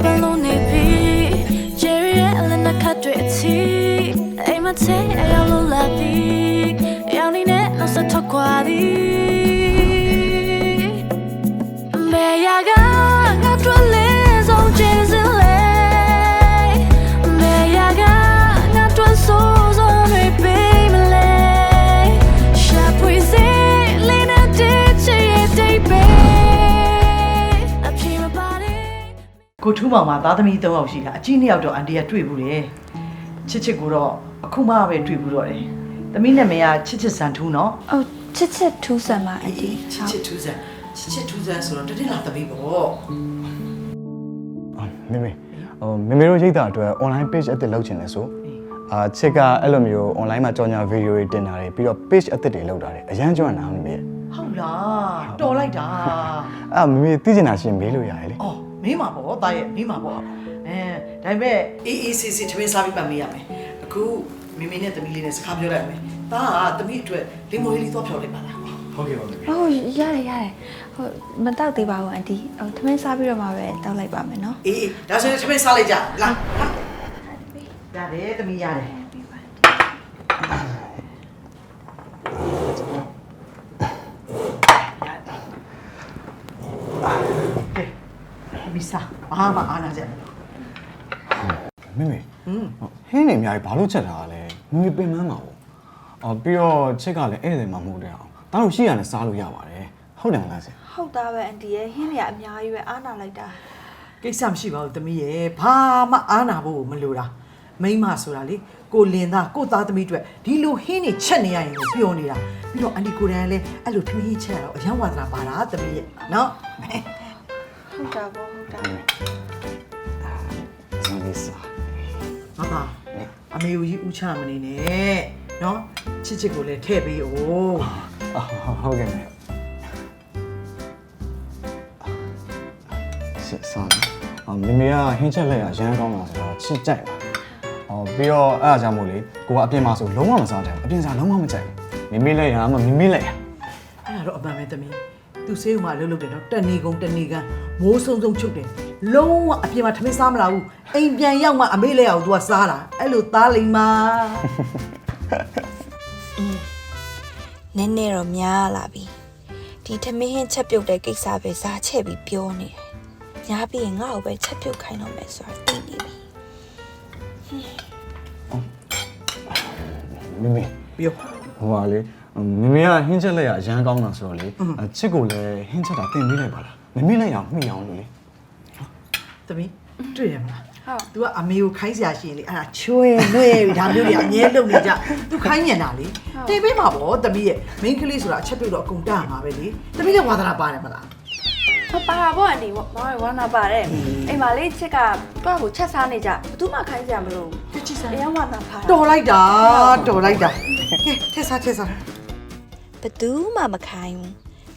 ဖွေရမပလုံးနေပြီဂျယ်ရီရဲ့အလနာခတ်တွေအချီအိမ်မချေအရောက်လို့လာပြီအရောက်နေနဲ့နောက်ဆက်ထွက်ခွာသည် ကိုထူးမောင်မှာသားသမီး၃ယောက်ရှိတာအကြီးနှစ်ယောက်တော့အန်တီကတွေ့ဘူးတယ်ချစ်ချစ်ကိုတော့အခုမှပဲတွေ့ဘူးတော့တယ်သမီးနာမည်ကချစ်ချစ်စံထူးနော်အော်ချစ်ချစ်ထူးဆန်ပါအန်တီချစ်ချစ်ထူးစံချစ်ချစ်ထူးစံဆိုတော့တတိလာသမီးပေါ့အာမေမေဟိုမေမေတို့ရိတ်တာအတွက် online page အသစ်လုပ်ချင်တယ်ဆိုအာချစ်ကအဲ့လိုမျိုး online မှာကြော်ညာဗီဒီယိုတွေတင်တာတွေပြီးတော့ page အသစ်တွေလုပ်တာတွေအရန်ကျွမ်းတာမေမေဟုတ်လားတော်လိုက်တာအဲ့မေမေသိချင်တာရှင်မေးလို့ရတယ်လေအော် မင်းမှာပေါ့တာရဲ့မင်းမှာပေါ့အဲဒါပေမဲ့အေးအေးဆေးဆေးသမီးစားပြီးမှမေးရမယ်အခုမိမိနဲ့သမီးလေးနဲ့စကားပြောလိုက်မယ်ဒါကသမီးအတွက်လင်မိုလေးလေးတော့ဖြော်လိုက်ပါလားဟုတ်ကဲ့ပါမေမေဟုတ်ရတယ်ရတယ်ဟုတ်မတောက်သေးပါဘူးအန်တီဟိုသမင်းစားပြီးတော့မှပဲတောက်လိုက်ပါမယ်နော်အေးအေးဒါဆိုရင်သမီးစားလိုက်ကြလာရတယ်သမီးရတယ် ကဲမီစာ ဘာမှအားနာကြတယ်မေမေဟွန်းဟင်းနေအများကြီးဘာလို့ချက်တာလဲမေမေပင်ပန်းမှာပေါ့အော်ပြီးတော့ချစ်ကလည်းဧည့်သည်မှာမဟုတ်တဲ့အောင်ဒါတို့ရှိရနဲ့စားလို့ရပါတယ်ဟုတ်တယ်မလားဆင်ဟုတ်သားပဲအန်တီရဲ့ဟင်းတွေကအများကြီးပဲအားနာလိုက်တာကိစ္စမရှိပါဘူးသမီးရဲ့ဘာမှအားနာဖို့မလိုတာမိန်းမဆိုတာလေကိုလင်သားကိုသားသမီးအတွက်ဒီလိုဟင်းနေချက်နေရရင်ကိုပျော်နေတာပြီးတော့အန်ဒီကိုရန်လည်းအဲ့လိုထမင်းချက်ရတော့အရန်ဝါသနာပါတာသမီးရဲ့နော်ဟုတ်တာပေါ့ဟုတ်တာ ဆန်လေးစားမမအမေကိုကြီးဦးချမနေနဲ့နော်ချစ်ချစ်ကိုလည်းထည့်ပေးအောင်အော်ဟုတ်ကဲ့မေစစ်စားအော်မေမေကဟင်းချက်လက်ရရမ်းကောင်းတာဆိုတော့ချစ်ကြိုက်ပါအော်ပြီးတော့အဲ့အကြောင်းမို့လေကိုကအပြင်မှာဆိုလုံးဝမစားကြဘူးအပြင်စားလုံးဝမကြိုက်ဘူးမေမေလက်ရမှမေမေလက်ရအဲ့ဒါတော့အမှန်ပဲသမီးသူဆေးဥမှာလှုပ်လှုပ်တယ်တော့တဏီကုံတဏီကန်မိုးဆုံဆုံချုပ်တယ်လုံးဝအပြင်မှာထမင်းစားမလာဘူးအိမ်ပြန်ရောက်မှအမေလဲအောင်သူကစားတာအဲ့လိုသားလိမ္မာနည်းနည်းတော့များလာပြီဒီထမင်းဟင်းချက်ပြုတ်တဲ့ကိစ္စပဲစားချက်ပြီးပြောနေတယ်ညားပြီးရင်ငါ့ကိုပဲချက်ပြုတ်ခိုင်းတော့မယ်ဆိုတာသိနေပြီမေမေပြောဟိုပါလေမေမေကဟင်းချက်လက်ရရမ်းကောင်းတာဆိုတော့လေအချစ်ကိုလည်းဟင်းချက်တာတင်ပေးလိုက်ပါလားမေမေလက်ရအောင်မှီအောင်လို့လေ သမီးတွေ့ရမလားဟုတ် तू ကအမေကိုခိုင်းစရာရှိရင်လေအဲ့ဒါချွဲလွဲပြီးဒါမျိုးတွေအမြဲလုပ်နေကြ तू ခိုင်းညံတာလေတိတ်ပေးမှာပေါ့သမီးရဲ့ main ကလေးဆိုတာအချက်ပြုတ်တော့အကုန်တမှာပဲလေသမီးလည်းဝါသနာပါတယ်မလား ဟောပါတာပေါ့အန်တီဘာလဲဝမ်းနာပါတယ်အိမ်မှာလေးချစ်ကတော့ကိုချက်စားနေကြဘသူမှခိုင်းစရာမလိုချစ်ချစ်စားဘူးအရင်ဝမ်းနာဖားတာတော်လိုက်တာတော်လိုက်တာကဲထက်စားထက်စားဘသူမှမခိုင်းဘူး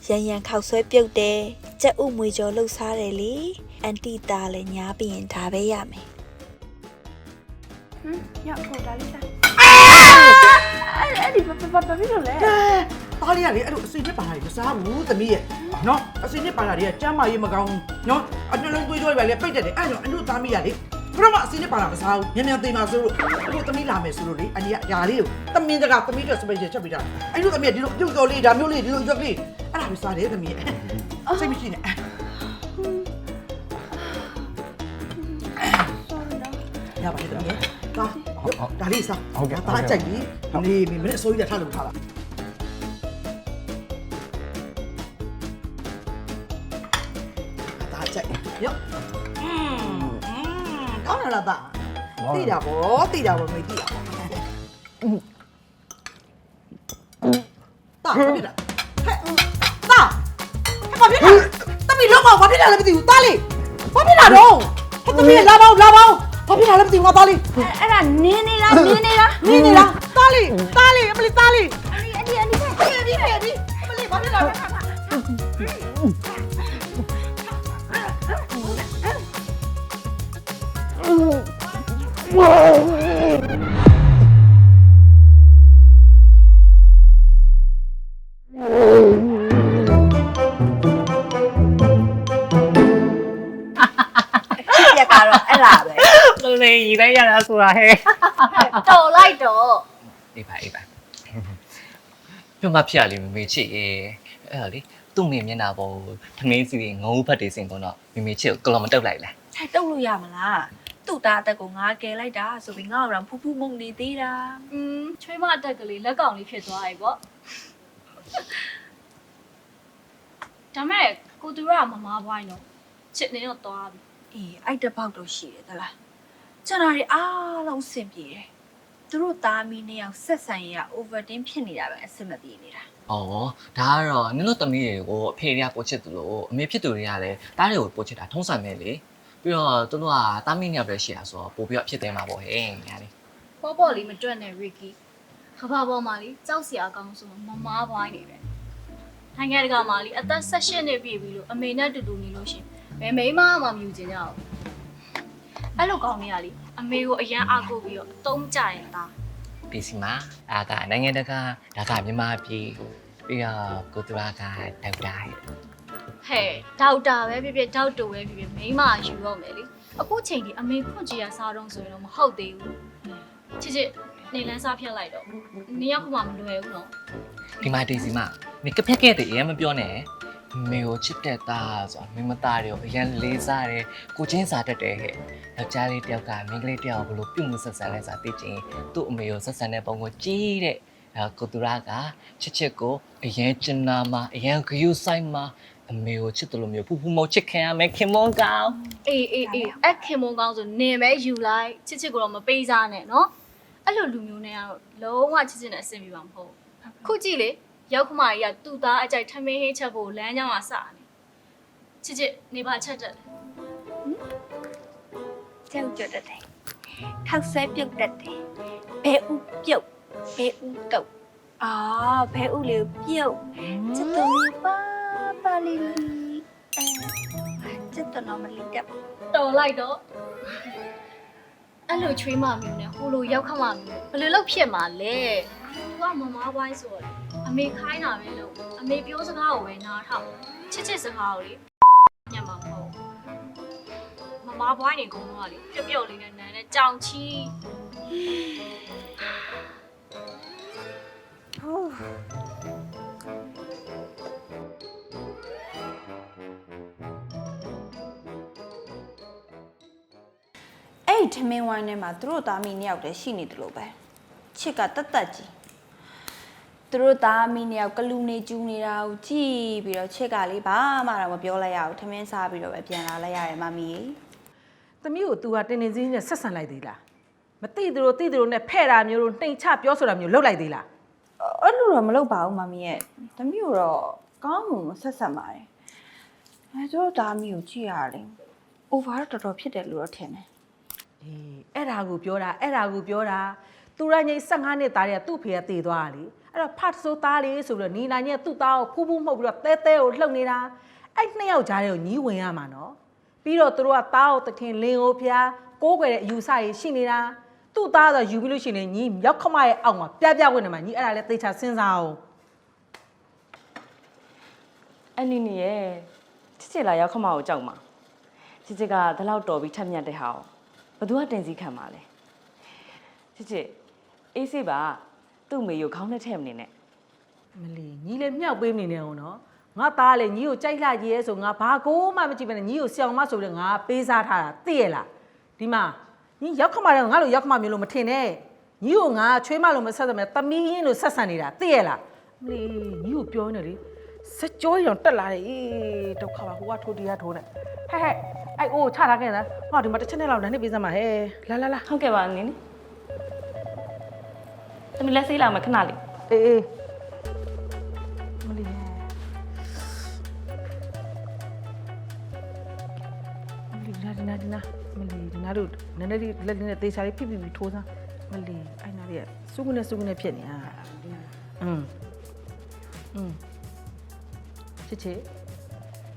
ရန်ရန်ခောက်ဆွဲပြုတ်တယ်ကြက်ဥမွေကျော်လှုပ်ရှားတယ်လေ အန်တီသားလည်းညားပြီးရင်ဒါပဲရမယ်ဟမ်ရောက်ကိုဒါလေးစားအဲ့အဲ့ဒီဘာဘာဘာဖြစ်လို့လဲသားလေးကလေအဲ့လိုအစိမ့်နဲ့ပါတာတွေမစားဘူးသမီးရဲ့နော်အစိမ့်နဲ့ပါတာတွေကကျမ်းမာရေးမကောင်းဘူးနော်အနှလုံးသွေးကြောတွေပဲလေပိတ်တက်တယ်အဲ့တော့အနုသားမိရလေဘယ်တော့မှအစိမ့်နဲ့ပါတာမစားဘူးမြန်မြန်သိမ်းပါဆိုလို့အခုသမီးလာမယ်ဆိုလို့လေအန်ဒီကຢာလေးကိုသမင်းတကသမီးတို့စပိတ်ချက်ပေးတာအဲ့လိုသမီးကဒီလိုပြုတ်တော်လေးဒါမျိုးလေးဒီလိုရွက်လေးအဲ့ဒါပဲစားတယ်သမီးရဲ့စိတ်မရှိနဲ့ ရပါတယ်သမီးရဲ့ဒါဒါလေးစားဒါအကြိုက်ပြီနေမင်းမင်းအစိုးရထားလို့ထားတာဒါအကြိုက်ရော့อืมอืมကောင်းလားဒါသိတာဗောသိတာဗောမေသိတာဗောတာဖြစ်တာဟဲ့တာဟဲ့ဘာဖြစ်တာတမီလောက်ပါဘာဖြစ်တာလဲမသိဘူးတာလေးဘာဖြစ်တာတော့ဟဲ့တမီလာပေါင်းလာပေါင်း ဘာဖြစ်တာလဲမသိဘူးငါတာလေးအဲ့ဒါနင်းနေလားနင်းနေလားနင်းနေလားတားလေးတားလေးအမလေးတားလေးအန်တီအန်တီပြေးပြီးပြေးပြီးအမလေးဘာဖြစ်လာလဲ ညီလိုက်ရတာဆိုတာဟဲ့တော်လိုက်တော့အေးပါအေးပါပြုံးမဖြစ်ရလေမမေချစ်ရေအဲ့ဒါလေသူ့မေမျက်နှာပေါ်ထမင်းစီငုံဖတ်တေးစင်ကုန်တော့မမေချစ်ကိုကလော်မတုတ်လိုက်လားဟဲ့တုတ်လို့ရမလားသူ့သားအသက်ကိုငါကယ်လိုက်တာဆိုပြီးငါ့အောင်ဖူးဖူးမုံနေသေးတာอืมချွေးမအတက်ကလေးလက်ကောင်လေးဖြစ်သွားပြီပေါ့ဒါမဲ့ကိုသူရကမမားပွိုင်းတော့ချစ်နေတော့သွားပြီအေးအဲ့တစ်ပေါက်တော့ရှိတယ်သလား ကျွန်တော်တွေအားလုံးအဆင်ပြေတယ်သူတို့သားမီးနှစ်ယောက်ဆက်ဆံရ overtin ဖြစ်နေတာပဲအဆင်မပြေနေတာ။အော်ဒါကတော့နင်တို့သမီးတွေကိုအဖေတွေကပိုချစ်သူလို့အမေဖြစ်သူတွေကလည်းတားတွေကိုပိုချစ်တာထုံးစံပဲလေ။ပြီးတော့သူတို့ကတားမီးနှစ်ယောက်ပဲရှိရဆိုတော့ပို့ပြီးတော့ဖြစ်သေးမှာပေါ့ဟဲ့ညာလေပေါ့ပေါ့လေးမတွက်နဲ့ရီကီခဘာပေါ်မှာလေးကြောက်စရာအကောင်းဆုံးမမားပွိုင်းနေတယ်နိုင်ငံတကာမှာလေးအသက်16နှစ်ပြည့်ပြီလို့အမေနဲ့တူတူနေလို့ရှရင်ဘယ်မိန်းမမှမမြူချင်ကြဘူး အဲ့လိုကောင်းနေရလေအမေကိုအရန်အားကိုးပြီးတော့အတုံးကြရင်သား။ပြီးစီမှာအာကနိုင်ငံတကာဒါကမြန်မာပြည်ပြီးတော့ကိုတူရာကဒေါက်တာဟဲ့ဟဲ့ဒေါက်တာပဲဖြစ်ဖြစ်ဒေါက်တာပဲဖြစ်ဖြစ်မိန်းမယူတော့မယ်လေအခုချိန်ဒီအမေခွန့်ကြီးရစားတော့ဆိုရင်တော့မဟုတ်သေးဘူးချစ်ချစ်နေလန်းစားဖြတ်လိုက်တော့နေရောက်ခမှမလွယ်ဘူးနော်ဒီမှာဒေးစီမမေကဖက်ခဲ့တဲ့အရင်မပြောနဲ့ မေကိုချစ်တဲ့သားဆိုတာမင်းမသားတွေကိုအရင်လေးစားတယ်ကိုချင်းစားတတ်တယ်ဟဲ့ယောက်ျားလေးတယောက်ကမိန်းကလေးတယောက်ကိုဘလို့ပြုမှုဆက်ဆံလဲဆိုတာသိချင်သူ့အမေကိုဆက်ဆံတဲ့ပုံကိုကြည့်တဲ့အဲကိုတူရာကချစ်ချစ်ကိုအရင်ကျင်နာမှာအရင်ဂယုဆိုင်မှာအမေကိုချစ်တယ်လို့မျိုးဖူးဖူးမောချစ်ခံရမယ်ခင်မွန်ကောင်အေးအေးအေးအခင်မုံကောင်းဆိုနေမဲယူလိုက်ချစ်ချစ်ကိုတော့မပေးစားနဲ့နော်အဲ့လိုလူမျိုးနဲ့ကတော့လုံးဝချစ်ချစ်နဲ့အဆင်ပြေမှာမဟုတ်ဘူးခုကြည့်လေ ရောက်ခမကြီးကသူ့သားအကြိုက်ထမင်းဟင်းချက်ဖို့လမ်းကြောင်းကစနေချစ်ချစ်နေပါချက်တက်တယ်ကြောက်ကြတတ်တယ်ထောက်ဆဲပြုတ်တတ်တယ်ဘဲဥပြုတ်ဘဲဥတုတ်အာဘဲဥလေးကိုပြုတ်စက်တော်လေးပါပါလေးလေးအဲစက်တော်နော်မလီတက်တော်လိုက်တော့အဲ့လိုချွေးမမျိုးနဲ့ဟိုလိုရောက်ခမမျိုးနဲ့ဘယ်လိုလုပ်ဖြစ်မှာလဲသူကမမားဝိုင်းဆိုတော့လေ အမေခိုင်းတာပဲလို့အမေပြောစကားကိုပဲနားထောင်ချစ်ချစ်စကားကိုလေညံ့မှာမဟုတ်မမားဝိုင်းနေကုန်တော့လေပျော့ပျော့လေးနဲ့နန်းနဲ့ကြောင်ချီအဲ့ဒီထမင်းဝိုင်းထဲမှာသူတို့သားမိနှစ်ယောက်တည်းရှိနေတယ်လို့ပဲချစ်ကတက်တက်ကြီး သူတို့သားမိနှစ်ယောက်ကလူနေကျူးနေတာကိုကြည့်ပြီးတော့ချစ်ကလေးဘာမှတော့မပြောလိုက်ရဘူးထမင်းစားပြီးတော့ပဲပြန်လာလိုက်ရတယ်မမီးသမီးကို तू ကတင်းတင်းစည်းစည်းနဲ့ဆက်ဆံလိုက်သေးလားမသိသူတို့သိသူတို့နဲ့ဖဲ့တာမျိုးတို့နှိမ်ချပြောဆိုတာမျိုးလုပ်လိုက်သေးလားအဲ့လိုတော့မလုပ်ပါဘူးမမီးရဲ့သမီးတို့တော့ကောင်းမှုဆက်ဆက်ပါတယ်အဲသူတို့သားမိကိုကြည့်ရတယ် over တော့တော်တော်ဖြစ်တယ်လို့တော့ထင်တယ်အေးအဲ့ဒါကိုပြောတာအဲ့ဒါကိုပြောတာသူရငိမ့်15နှစ်သားတွေကသူ့ဖေကတည်သွားတာလေ အဲ့တော့ဖတ်ဆိုးသားလေးဆိုပြီးတော့နီလာညက်သူ့သားကိုဖူးဖူးမှုတ်ပြီးတော့တဲတဲကိုလှုပ်နေတာအဲ့နှစ်ယောက်ကြားထဲကိုညီးဝင်ရမှာနော်ပြီးတော့သူတို့ကသားကိုတခင်လင်းကိုဖျားကိုးကွယ်တဲ့အယူဆတွေရှိနေတာသူ့သားဆိုယူပြီးလို့ရှိရင်ညီးရောက်ခမရဲ့အောက်မှာပြပြဝင်နေမှာညီးအဲ့ဒါလည်းသေချာစဉ်းစားအောင်အန်နီနီရဲ့ချစ်ချစ်လာရောက်ခမကိုကြောက်မှာချစ်ချစ်ကဒီလောက်တော်ပြီးထက်မြက်တဲ့ဟာကိုဘသူကတင်စည်းခံမှာလဲချစ်ချစ်အေးစေးပါ သူ့မေကိုခေါင်းနဲ့ထည့်မနေနဲ့မလီညီလည်းမြောက်ပေးမနေနဲ့အောင်နော်ငါသားလည်းညီကိုကြိုက်လာကြီးရဲဆိုငါဘာကိုမှမကြည့်ဘဲနဲ့ညီကိုဆောင်မဆိုပြီးတော့ငါပေးစားထားတာသိရလားဒီမှာညီရောက်ခမတယ်ငါလိုရောက်ခမမျိုးလို့မထင်နဲ့ညီကိုငါချွေးမလို့မဆက်စမ်းမဲ့တမီးရင်းလို့ဆက်ဆံနေတာသိရလားမလီညီကိုပြောနေလေစကြောရောင်တက်လာတယ်အေးဒုက္ခပါဟိုကထိုးတီးရထိုးနေဟဲ့ဟဲ့အဲ့အိုးချထားခဲ့တာဟောဒီမှာတစ်ချက်နဲ့လောက်နဲ့ပေးစမ်းပါဟဲ့လာလာလာဟုတ်ကဲ့ပါနင်း ။သမီးလက်ဆေးလာမခဏလေး။အေးအေးမလီမလီနာဒီနာဒီနာမလီဒီနာတို့နည်းနည်းလေးလက်လေးနဲ့သေချာလေးဖိဖိပြီးထိုးစမ်းမလီအဲ့နာလေးကစုကုနဲ့စုကုနဲ့ဖြစ်နေတာ။အင်းအင်းချစ်ချစ်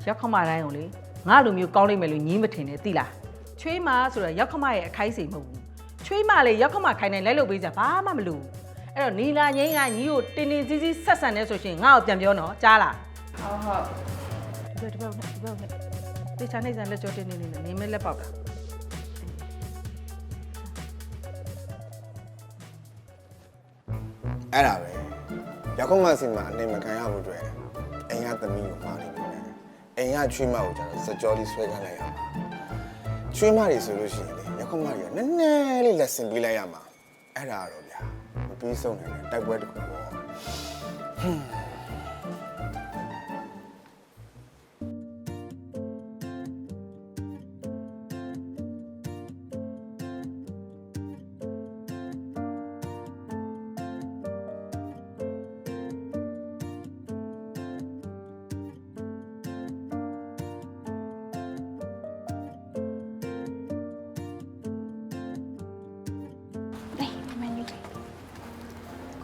ရောက်ခမတိုင်းကိုလေငါလိုမျိုးကောင်းလိမ့်မယ်လို့ညီးမထင်နဲ့သိလား။ချွေးမဆိုတာရောက်ခမရဲ့အခိုက်စိမ်မဟုတ်ဘူး။ချွေးမလေရောက်ခမခိုင်းနိုင်လိုက်လို့ပေးကြဘာမှမလို့။ အဲ့တော့နီလာငိမ့်ကညီကိုတင်းတင်းစီးစီးဆက်ဆံနေဆိုရှင်ငါ့ကိုပြန်ပြောနော်ကြားလားဟုတ်ဟုတ်ဒီဘက်ဒီဘက်ဒီဘက်တေချာနေစံလက်ကြောတင်းနေနေနေနေမဲလက်ပေါက်တာအဲ့ဒါပဲရောက်ကောင်ကစီမှာအနေမခံရဘူးတွေ့အိမ်ကသမီးကိုမှားနေတယ်အိမ်ကချွေးမကိုကျွန်တော်စကြောလေးဆွဲခိုင်းလိုက်ရမှာချွေးမတွေဆိုလို့ရှိရင်လေရောက်ကောင်ကတွေကနည်းနည်းလေးလက်ဆင်ပေးလိုက်ရမှာအဲ့ဒါတော့ ပြီးဆုံးနိုင်တဲ့တိုက်ပွဲတစ်ခုပေါ့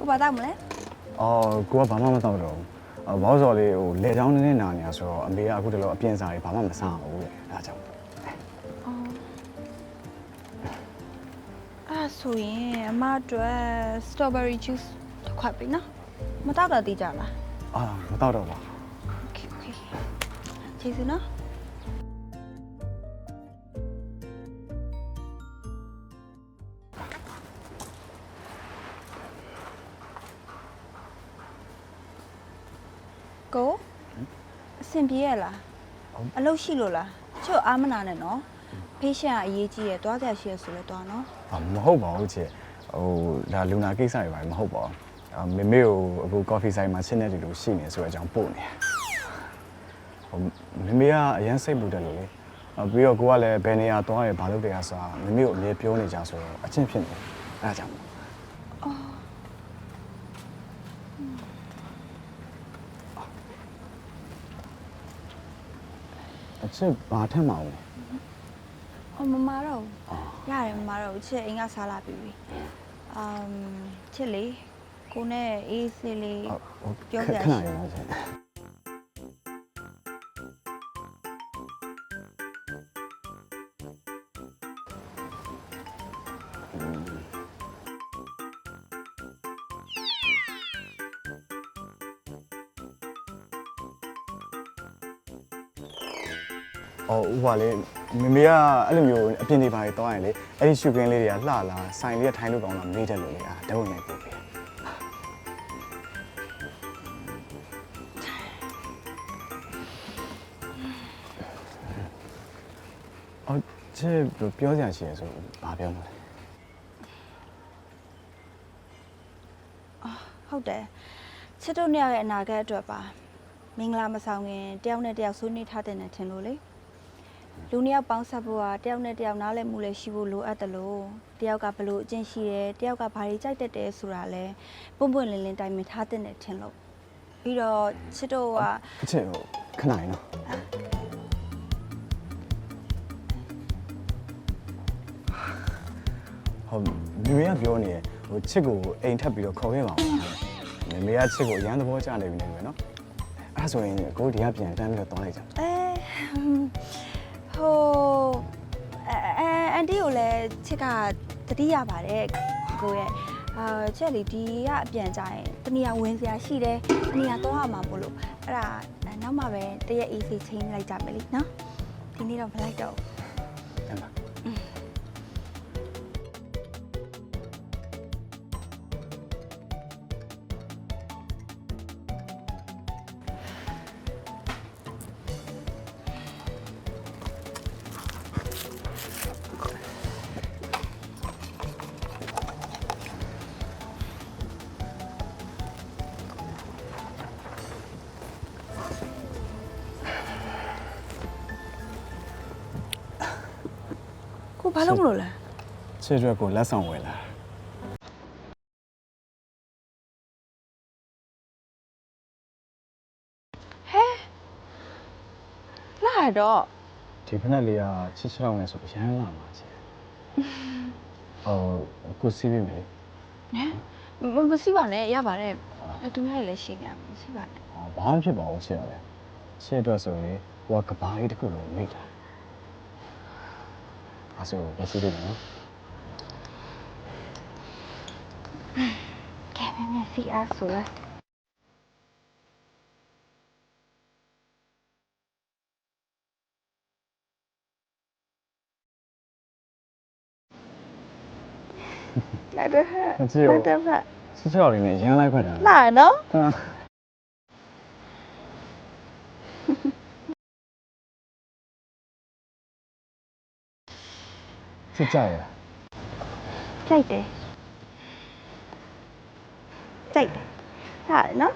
ကိုဘာတောက်မလဲအော်ကိုကဘာမှမတော့တော့ဘူးအော်ဘောက်စော်လေးဟိုလေချောင်းနည်းနည်းနာနေတာဆိုတော့အမေကအခုတလောအပြင်းစားတွေဘာမှမစားဘူးလေအဲဒါကြောင့်အဲ့ဒါဆိုရင်အမအတွက် strawberry juice တစ်ခွက်ပြီနော်မတောက်တော့သိကြလားအာမတော့တော့ပါ Okay okay ကျေးဇူးနော် ဆင်ပြေရလားအလုပ်ရှိလို့လားချွတ်အားမနာနဲ့နော် patient ကအရေးကြီးရယ်တွားကြရှိရဆိုလဲတွားနော်အာမဟုတ်ပါဘူးချစ်ဟိုဒါလူနာကိစ္စတွေပါမဟုတ်ပါဘူးအာမေမေကိုအခု coffee ဆိုင်မှာရှင်းနေတယ်လို့ရှိနေဆိုတဲ့အကြောင်းပို့နေဟိုမေမေကအရန်စိတ်ပူတယ်လို့လေအာပြီးတော့ကိုကလည်းဘယ်နေရာသွားရဲဘာလုပ်တယ်ဆိုတာမေမေကိုအမြဲပြောနေကြဆိုတော့အချင်းဖြစ်နေတယ်အဲဒါကြောင့် အချစ်ဘာထက်မအောင်လဲ။အော်မမတော့ဘူး။ရတယ်မမတော့ဘူးချစ်အိမ်ကစားလာပြီးပြီ။အမ်ချစ်လေးကိုနဲ့အေးဆေးလေးဟုတ်ပြောခပြဏရှိရအောင် ချစ်။အော်ဥပါလေမမေကအဲ့လိုမျိုးအပြင်တွေပါတွေတောင်းရင်လေအဲ့ဒီရှုခင်းလေးတွေကလှလာဆိုင်လေးကထိုင်းလို့ကောင်းတာမေးတယ်လို့လေအာတဝင်းနေပို့ပြီ။အော်ချေပြောစရာရှိရဆိုဘာပြောမလဲဟုတ်တယ်။ချစ်တို့နှစ်ယောက်ရဲ့အနာဂတ်အတွက်ပါ။မင်္ဂလာမဆောင်ခင်တယောက်နဲ့တယောက်ဆွေးနွေးထားတဲ့နဲ့ထင်လို့လေ။ လူနှစ်ယောက်ပေါင်းဆက်ဖို့ကတယောက်နဲ့တယောက်နားလည်မှုလည်းရှိဖို့လိုအပ်တယ်လို့တယောက်ကဘလို့အကျင့်ရှိတယ်တယောက်ကဘာတွေကြိုက်တတ်တယ်ဆိုတာလဲပွန့်ပွန့်လင်းလင်းတိုင်ပင်ထားတဲ့နဲ့ထင်လို့ပြီးတော့ချစ်တို့က။အချစ်ဟိုခဏရနော်။ဟိုမေမေကပြောနေရဟိုချစ်ကိုအိမ်ထပ်ပြီးတော့ခေါ်ခဲ့ပါဦး။မေမေကချစ်ကိုအရန်သဘောကျနေပြီနေပဲနော်။အဲ့ဒါဆိုရင်ကိုဒီကပြန်တန်းပြီးတော့တောင်းလိုက်ကြ။အဲ ဟိုအဲအဲအန်တီကိုလည်းချစ်ကတတိရပါတယ်ကိုရဲ့အာချက်လီဒီကအပြန်ကြရင်တနေရာဝင်စရာရှိတယ်တနေရာတော့ရမှာပို့လို့အဲ့ဒါနောက်မှပဲတရက်အေးစီချင်းလိုက်ကြမယ်လीနော်ဒီနေ့တော့မလိုက်တော့ဘူးတ ဘာလို့မလို့လဲချစ်အတွက်ကိုလက်ဆောင်ဝယ်လာလာတော့ဒီဖက်နဲ့လေးကချစ်ချောင်းနေဆိုရမ်းလာမှာချစ်ဟိုကိုစီးပြီမယ်မမစီပါနဲ့ရပါတယ်သူများလည်းရှိနေမစီပါနဲ့ဟောဘာမှဖြစ်ပါဘူးချစ်ရတယ်ချစ်အတွက်ဆိုရင်ဟိုကကဘာလေးတစ်ခုလုံးမိတာအဲ့ 啊是我们是这种啊嗯来的很自的很是这里面原来快点哪 ချစ်ကြရလားကြိုက်တယ်ကြိုက်တယ်ဟာနော်